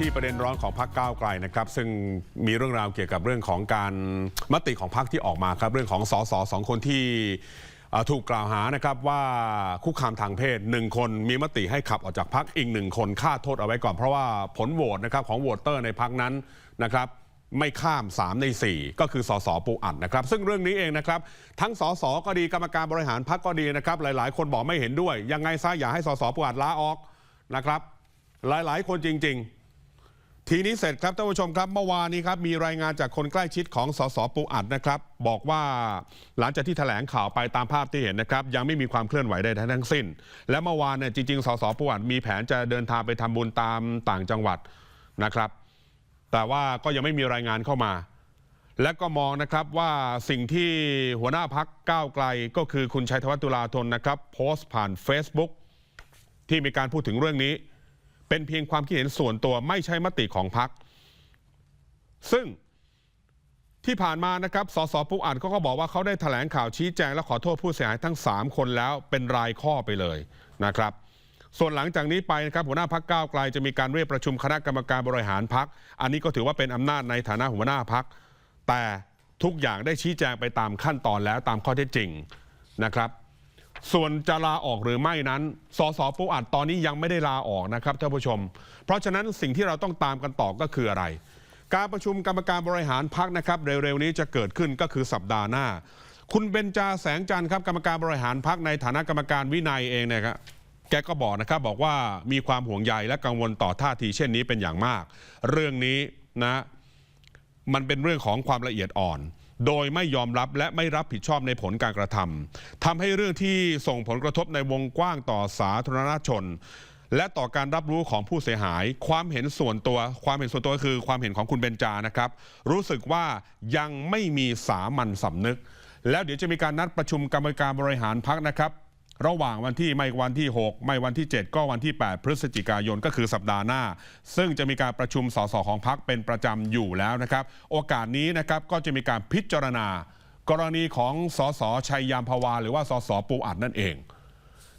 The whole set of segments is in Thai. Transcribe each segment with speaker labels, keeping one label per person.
Speaker 1: ที่ประเด็นร้อนของพรรคก้าวไกลนะครับซึ่งมีเรื่องราวเกี่ยวกับเรื่องของการมติของพรรคที่ออกมาครับ เรื่องของสสสองคนที่ถูกกล่าวหานะครับว่าคุกคามทางเพศหนึ่งคนมีมติให้ขับออกจากพรรคอีกหนึ่งคนฆ่าโทษเอาไว้ก่อน เพราะว่าผลโหวตนะครับของโหวตเตอร์ในพรรคนั้นนะครับไม่ข้าม 3 ใน 4 ก็คือสสปูอัดนะครับ ซึ่งเรื่องนี้เองนะครับ ทั้งสสก็ดีกรรมการบริหารพรรคก็ดีนะครับ หลาย ๆ คนบอกไม่เห็นด้วย ยังไงซะอย่าให้สสปูอัดลาออกนะครับ หลาย ๆ คนจริง ๆ ทีนี้เสร็จครับท่านผู้ชมครับเมื่อวานนี้ครับมีรายงานจากคนใกล้ชิดของสสปูอัดนะครับ บอกว่าหลังจากที่แถลงข่าวไปตามภาพที่เห็นนะครับ ยังไม่มีความเคลื่อนไหวใดทั้งสิ้น และเมื่อวานเนี่ยจริงๆสสปูอัดมีแผนจะเดินทางไปทำบุญตามต่างจังหวัดนะครับ แต่ว่าก็ยังไม่มีรายงานเข้ามา และก็มองนะครับว่าสิ่งที่หัวหน้าพักก้าวไกลก็คือคุณชัยธวัฒน์ตุลาธนนะครับ โพสต์ผ่าน Facebook ที่มีการพูดถึงเรื่องนี้ เป็นเพียงความคิดเห็นส่วนตัวไม่ใช่มติของพักซึ่งที่ผ่านมานะครับ สสปูอัดเขาก็บอกว่าเขาได้แถลงข่าวชี้แจงและขอโทษผู้เสียหายทั้ง 3 คนแล้วเป็นรายข้อไปเลยนะครับ ส่วนหลังจากนี้ไปนะครับหัวหน้าพักก้าวไกลจะมีการเรียกประชุมคณะกรรมการบริหารพัก อันนี้ก็ถือว่าเป็นอำนาจในฐานะหัวหน้าพัก แต่ทุกอย่างได้ชี้แจงไปตามขั้นตอนแล้วตามข้อเท็จจริงนะครับ ส่วนจะลาออกหรือไม่นั้น สสปูอัดตอนนี้ยังไม่ได้ลาออกนะครับท่านผู้ชม เพราะฉะนั้นสิ่งที่เราต้องตามกันต่อก็คืออะไร การประชุมกรรมการบริหารพักนะครับ เร็วๆนี้จะเกิดขึ้นก็คือสัปดาห์หน้า คุณเบญจาแสงจันทร์ครับกรรมการบริหารพักในฐานะกรรมการวินัยเองเนะครับแกก็บอกนะครับบอกว่ามีความห่วงใยและกังวลต่อท่าทีเช่นนี้เป็นอย่างมาก เรื่องนี้นะมันเป็นเรื่องของความละเอียดอ่อน โดยไม่ยอมรับและไม่รับผิดชอบในผลการกระทำทำให้เรื่องที่ส่งผลกระทบในวงกว้างต่อสาธารณชน และต่อการรับรู้ของผู้เสียหาย ความเห็นส่วนตัว ความเห็นส่วนตัวคือความเห็นของคุณเบญจานะครับ รู้สึกว่ายังไม่มีสามัญสำนึก แล้วเดี๋ยวจะมีการนัดประชุมกรรมการบริหารพักนะครับ ระหว่างวันที่ไม่วันที่ 6 ไม่วันที่ 7 ก็วันที่ 8 พฤศจิกายนก็คือสัปดาห์หน้า ซึ่งจะมีการประชุมสสของพักเป็นประจำอยู่แล้วนะครับ โอกาสนี้นะครับก็จะมีการพิจารณา กรณีของสสชัยยามพวา หรือว่าสสปูอัดนั่นเอง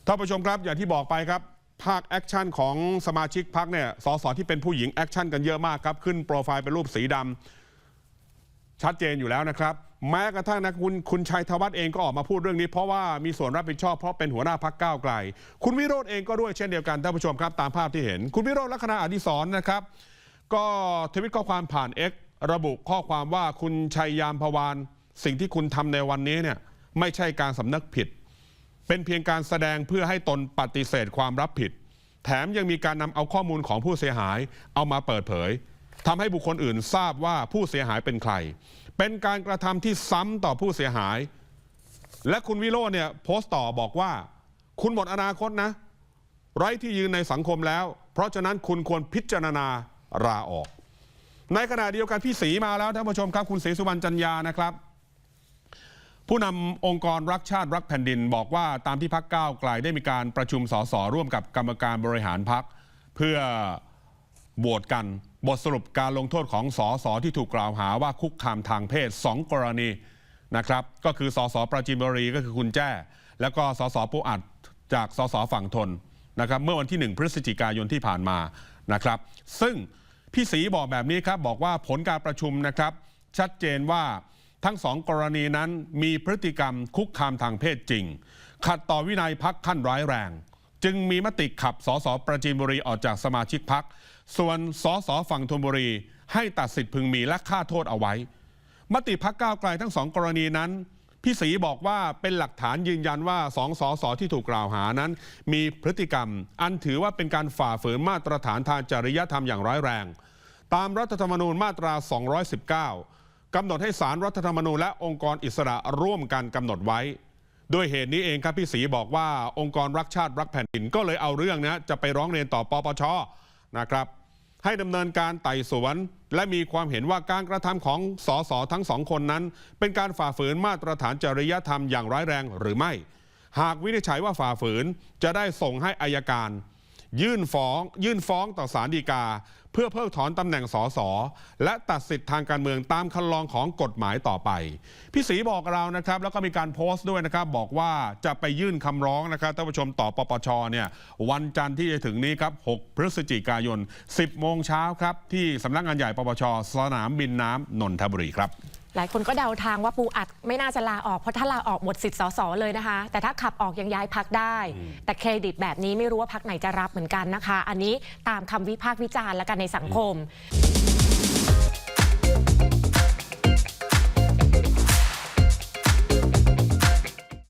Speaker 1: ท่านผู้ชมครับอย่างที่บอกไปครับภาคแอคชั่นของสมาชิกพักเนี่ยสสที่เป็นผู้หญิงแอคชั่นกันเยอะมากครับขึ้นโปรไฟล์เป็นรูปสีดำชัดเจนอยู่แล้วนะครับ แม้กระทั่งนะคุณคุณชัยธวัฒน์เองก็ออกมาพูดเรื่องนี้ เพราะว่ามีส่วนรับผิดชอบเพราะเป็นหัวหน้าพักก้าวไกล คุณวิโรธเองก็ด้วยเช่นเดียวกันท่านผู้ชมครับตามภาพที่เห็น คุณวิโรธลักษณะอดิศรนะครับ ก็ทวิตข้อความผ่าน X ระบุข้อความว่าคุณชัยยามพวานสิ่งที่คุณทำในวันนี้เนี่ยไม่ใช่การสำนึกผิด เป็นเพียงการแสดงเพื่อให้ตนปฏิเสธความรับผิด แถมยังมีการนำเอาข้อมูลของผู้เสียหายเอามาเปิดเผย ทำให้บุคคลอื่นทราบว่าผู้เสียหายเป็นใคร เป็นการกระทำที่ซ้ำต่อผู้เสียหาย และคุณวิโรจน์เนี่ยโพสต์ต่อบอกว่า คุณหมดอนาคตนะ ไร้ที่ยืนในสังคมแล้ว เพราะฉะนั้นคุณควรพิจารณาลาออก ในขณะเดียวกันพี่ศรีมาแล้วท่านผู้ชมครับ คุณศรีสุวรรณจันยานะครับ ผู้นำองค์กรรักชาติรักแผ่นดิน บอกว่าตามที่พักก้าวไกลได้มีการประชุมสสร่วมกับกรรมการบริหารพักเพื่อโหวตกัน บทสรุปการลงโทษของสสที่ถูกกล่าวหาว่าคุกคามทางเพศ 2 กรณีนะครับ ก็คือสสปราจีนบุรีก็คือคุณแจ้ แล้วก็สสปูอัดจากสสฝั่งทนนะครับเมื่อวันที่ 1 พฤศจิกายนที่ผ่านมานะครับ ซึ่งพี่ศรีบอกแบบนี้ครับบอกว่าผลการประชุมนะครับ ชัดเจนว่าทั้งสองกรณีนั้นมีพฤติกรรมคุกคามทางเพศจริง ขัดต่อวินัยพักขั้นร้ายแรง จึงมีมติขับสสประจีนบุรีออกจากสมาชิกพัก ส่วนสสฝั่งธนบุรี ให้ตัดสิทธิ์พึงมีและค่าโทษเอาไว้ มติพักก้าวไกลทั้งสองกรณีนั้น พี่ศรีบอกว่าเป็นหลักฐานยืนยันว่าสองสสที่ถูกกล่าวหานั้น มีพฤติกรรม อันถือว่าเป็นการฝ่าฝืนมาตรฐานทางจริยธรรมอย่างร้ายแรง ตามรัฐธรรมนูญมาตรา 219กำหนดให้สารรัฐธรรมนูญและองค์กรอิสระร่วมกันกำหนดไว้ ด้วยเหตุนี้เองครับพี่ศรีบอกว่าองค์กรรักชาติรักแผ่นดินก็เลยเอาเรื่องนี้จะไปร้องเรียนต่อปปชนะครับให้ดำเนินการไต่สวน และมีความเห็นว่าการกระทำของสสทั้งสองคนนั้น เป็นการฝ่าฝืนมาตรฐานจริยธรรมอย่างร้ายแรงหรือไม่ หากวินิจฉัยว่าฝ่าฝืนจะได้ส่งให้อายการ ยื่นฟ้อง ยื่นฟ้องต่อศาลฎีกา เพื่อเพิกถอนตำแหน่งสสและตัดสิทธิ์ทางการเมืองตามคันลองของกฎหมายต่อไป พี่ศรีบอกเรานะครับ แล้วก็มีการโพสต์ด้วยนะครับ บอกว่าจะไปยื่นคำร้องนะครับท่านผู้ชมต่อปปชเนี่ยวันจันทร์ที่จะถึงนี้ครับ 6 พฤศจิกายน 10 โมงเช้าครับ ที่สำนักงานใหญ่ปปชสนามบินน้ำนนทบุรีครับ
Speaker 2: หลายคนก็เดาทางว่าปูอัดไม่น่าจะลาออกเพราะถ้าลาออกหมดสิทธิ์สสเลยนะคะ แต่ถ้าขับออกยังย้ายพักได้ แต่เครดิตแบบนี้ไม่รู้ว่าพักไหนจะรับเหมือนกันนะคะ อันนี้ตามคำวิพากษ์วิจารณ์แล้วกันในสังคม